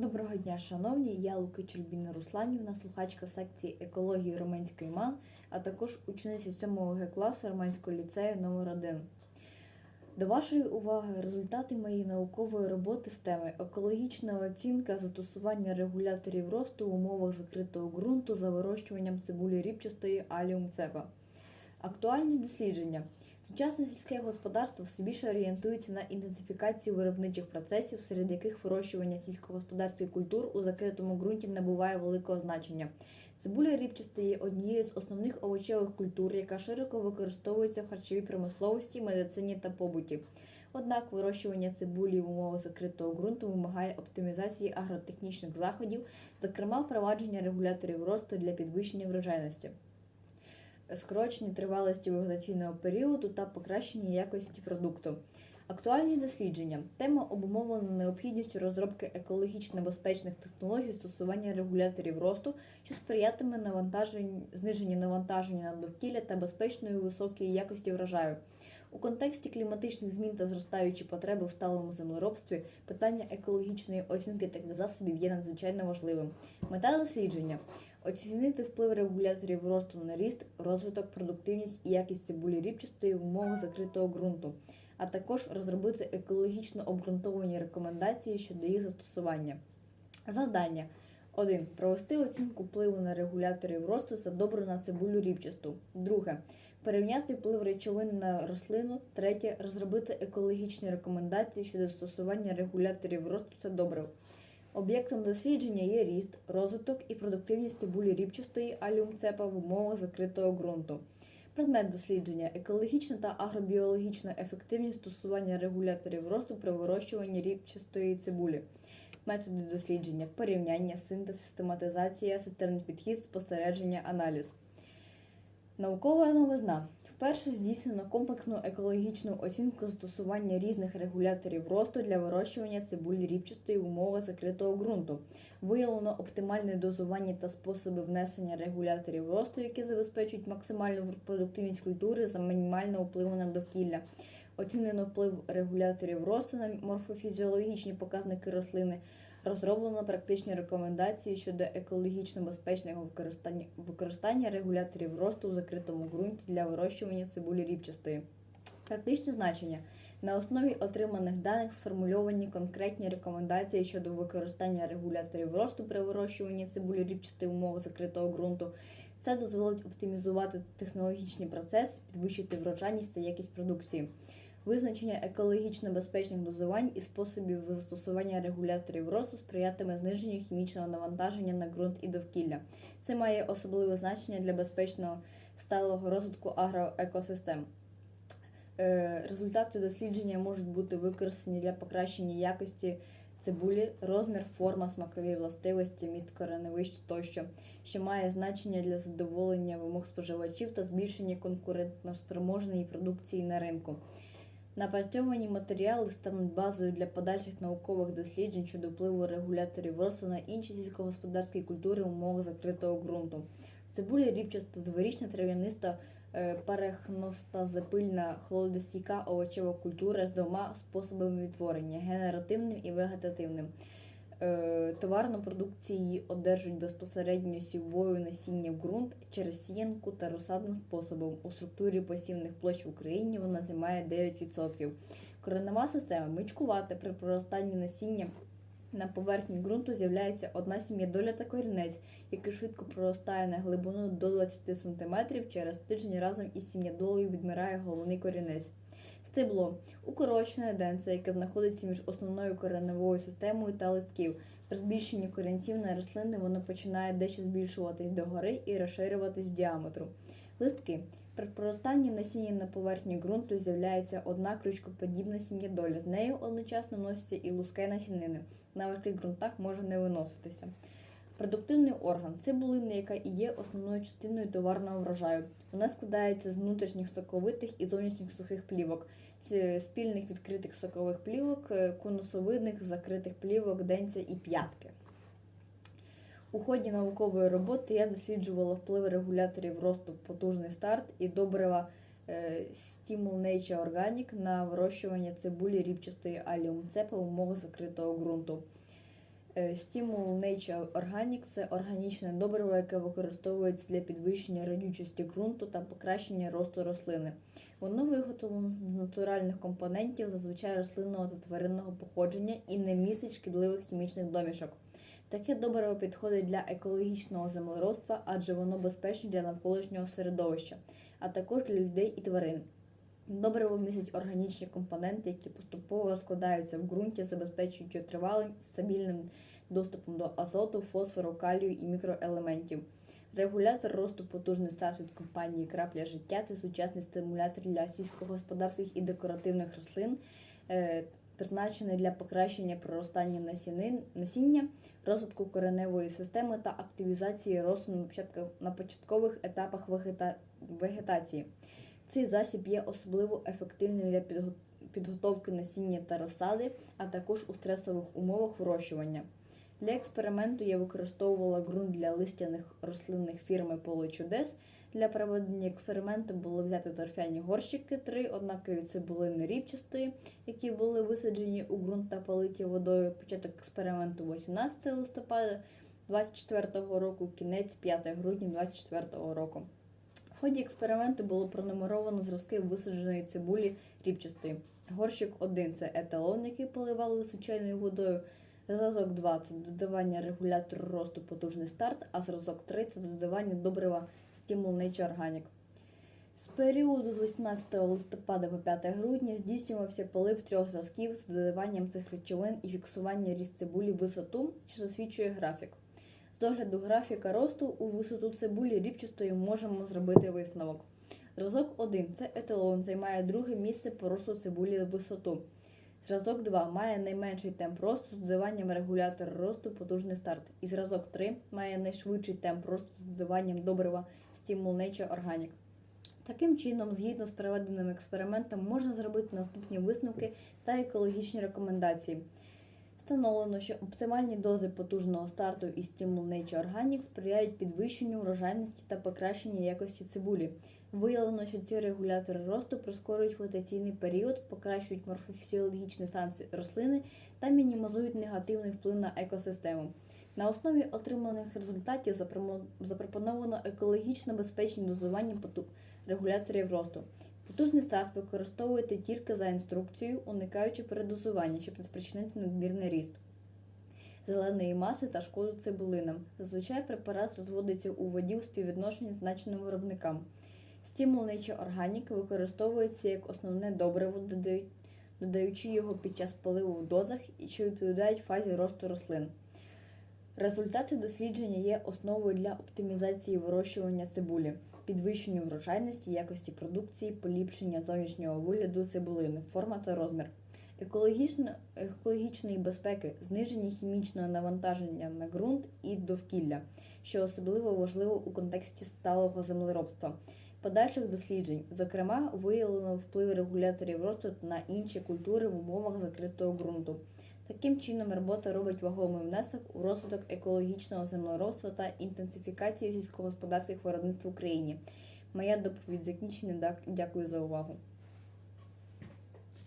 Доброго дня, шановні! Я Лукич Альбіна Русланівна, слухачка секції екології Романської МАН, а також учениця 7 Г класу Романського ліцею номер 1 До вашої уваги результати моєї наукової роботи з теми екологічна оцінка застосування регуляторів росту в умовах закритого ґрунту за вирощуванням цибулі ріпчастої аліум цепа. Актуальність дослідження. Сучасне сільське господарство все більше орієнтується на інтенсифікацію виробничих процесів, серед яких вирощування сільськогосподарських культур у закритому ґрунті набуває великого значення. Цибуля ріпчаста є однією з основних овочевих культур, яка широко використовується в харчовій промисловості, медицині та побуті. Однак вирощування цибулі в умовах закритого ґрунту вимагає оптимізації агротехнічних заходів, зокрема впровадження регуляторів росту для підвищення врожайності скорочення тривалості вегетаційного періоду та покращення якості продукту. Актуальні дослідження. Тема обумовлена необхідністю розробки екологічно безпечних технологій застосування регуляторів росту, що сприятиме навантаженню, зниженню навантаження на довкілля та безпечної високої якості врожаю. У контексті кліматичних змін та зростаючої потреби в сталому землеробстві питання екологічної оцінки таких засобів є надзвичайно важливим. Мета дослідження оцінити вплив регуляторів росту на ріст, розвиток, продуктивність і якість цибулі ріпчастої в умовах закритого ґрунту, а також розробити екологічно обґрунтовані рекомендації щодо їх застосування. Завдання 1. Провести оцінку впливу на регуляторів росту за добру на цибулю ріпчасту. Друге. Порівняти вплив речовин на рослину. Третє. Розробити екологічні рекомендації щодо застосування регуляторів росту та добрив. Об'єктом дослідження є ріст, розвиток і продуктивність цибулі ріпчастої аліумцепа в умовах закритого ґрунту. Предмет дослідження екологічна та агробіологічна ефективність стосування регуляторів росту при вирощуванні ріпчастої цибулі. Методи дослідження, порівняння, синтез, систематизація, системний підхід, спостереження, аналіз. Наукова новизна. Вперше здійснено комплексну екологічну оцінку застосування різних регуляторів росту для вирощування цибулі ріпчастої в умовах закритого ґрунту. Виявлено оптимальне дозування та способи внесення регуляторів росту, які забезпечують максимальну продуктивність культури за мінімального впливу на довкілля. Оцінено вплив регуляторів росту на морфофізіологічні показники рослини. Розроблено практичні рекомендації щодо екологічно безпечного використання використання регуляторів росту у закритому ґрунті для вирощування цибулі ріпчастої. Практичне значення на основі отриманих даних сформульовані конкретні рекомендації щодо використання регуляторів росту при вирощуванні цибулі ріпчастої в умовах закритого ґрунту. Це дозволить оптимізувати технологічні процеси, підвищити врожайність та якість продукції. Визначення екологічно безпечних дозувань і способів застосування регуляторів росту сприятиме зниженню хімічного навантаження на ґрунт і довкілля. Це має особливе значення для безпечного сталого розвитку агроекосистем. Е, результати дослідження можуть бути використані для покращення якості цибулі, розмір, форма, смакові властивості, міст кореневищ тощо, що має значення для задоволення вимог споживачів та збільшення конкурентноспроможної продукції на ринку. Напрацьовані матеріали стануть базою для подальших наукових досліджень щодо впливу регуляторів росту на інші сільськогосподарські культури умовах закритого ґрунту. Цибуля ріпчаста, дворічна трав'яниста е, парехностазепильна холодостійка овочева культура з двома способами відтворення генеративним і вегетативним. Е, товарну продукцію її одержують безпосередньо сівбою насіння в ґрунт через сіянку та розсадним способом. У структурі посівних площ в Україні вона займає 9%. Коренева система мичкувата при проростанні насіння. На поверхні ґрунту з'являється одна сім'ядоля та корінець, який швидко проростає на глибину до 20 см. Через тиждень разом із сім'ядолою відмирає головний корінець. Стебло укорочене денце, яке знаходиться між основною кореневою системою та листків. При збільшенні корінців на рослини воно починає дещо збільшуватись догори і розширюватись діаметру. Листки. При проростанні насіння на поверхні ґрунту з'являється одна крючкоподібна сім'ядоля. З нею одночасно носяться і луске насінини. На важких ґрунтах може не виноситися. Продуктивний орган цибулина, яка і є основною частиною товарного врожаю. Вона складається з внутрішніх соковитих і зовнішніх сухих плівок, спільних відкритих сокових плівок, е, конусовидних закритих плівок, денця і п'ятки. У ході наукової роботи я досліджувала вплив регуляторів росту потужний старт і добрива е, Stimul Nature Organic на вирощування цибулі ріпчастої аліумцепи в умовах закритого ґрунту. Е, Стимул Nature Organic – це органічне добриво, яке використовується для підвищення родючості ґрунту та покращення росту рослини. Воно виготовлено з натуральних компонентів, зазвичай рослинного та тваринного походження і не містить шкідливих хімічних домішок. Таке добриво підходить для екологічного землеробства, адже воно безпечне для навколишнього середовища, а також для людей і тварин. Добриво містить органічні компоненти, які поступово розкладаються в ґрунті, забезпечують його тривалим стабільним доступом до азоту, фосфору, калію і мікроелементів. Регулятор росту потужний старт від компанії Крапля життя це сучасний стимулятор для сільськогосподарських і декоративних рослин, е, призначений для покращення проростання насінин- насіння, розвитку кореневої системи та активізації росту на початкових етапах вегета- вегетації. Цей засіб є особливо ефективним для підготовки насіння та розсади, а також у стресових умовах вирощування. Для експерименту я використовувала ґрунт для листяних рослинних фірми Поле чудес. Для проведення експерименту було взяти торфяні горщики, три однакові цибулини рібчастої, які були висаджені у ґрунт та политі водою. Початок експерименту 18 листопада 2024 року, кінець 5 грудня 2024 року. В ході експерименту було пронумеровано зразки висадженої цибулі рібчастої. Горщик 1 це еталон, який поливали звичайною водою. Зразок 2 це додавання регулятору росту потужний старт, а зразок 3 це додавання добрива Stimul Nature Organic. З періоду з 18 листопада по 5 грудня здійснювався полив трьох зразків з додаванням цих речовин і фіксування ріст цибулі в висоту, що засвідчує графік. З огляду графіка росту у висоту цибулі рібчастої можемо зробити висновок. Зразок 1 це еталон, займає друге місце по росту цибулі в висоту. Зразок 2 має найменший темп росту з додаванням регулятора росту потужний старт. І зразок 3 має найшвидший темп росту з додаванням добрива Stimul Nature Organic. Таким чином, згідно з проведеним експериментом, можна зробити наступні висновки та екологічні рекомендації. Встановлено, що оптимальні дози потужного старту і стимул Nature Organic сприяють підвищенню урожайності та покращенню якості цибулі. Виявлено, що ці регулятори росту прискорюють вегетаційний період, покращують морфофізіологічний стан рослини та мінімізують негативний вплив на екосистему. На основі отриманих результатів запропоновано екологічно безпечні дозування регуляторів росту. Потужний старт використовуєте тільки за інструкцією, уникаючи передозування, щоб не спричинити надмірний ріст зеленої маси та шкоду цибулинам. Зазвичай препарат розводиться у воді у співвідношенні значеним виробникам. Стимул Nature Organic використовується як основне добриво, додаючи його під час поливу в дозах, що відповідають фазі росту рослин. Результати дослідження є основою для оптимізації вирощування цибулі, підвищення врожайності, якості продукції, поліпшення зовнішнього вигляду цибулини, форма та розмір, екологічно, екологічної безпеки, зниження хімічного навантаження на ґрунт і довкілля, що особливо важливо у контексті сталого землеробства. Подальших досліджень, зокрема, виявлено вплив регуляторів росту на інші культури в умовах закритого ґрунту. Таким чином, робота робить вагомий внесок у розвиток екологічного землеробства та інтенсифікації сільськогосподарських виробництв в Україні. Моя доповідь закінчена. Дякую за увагу.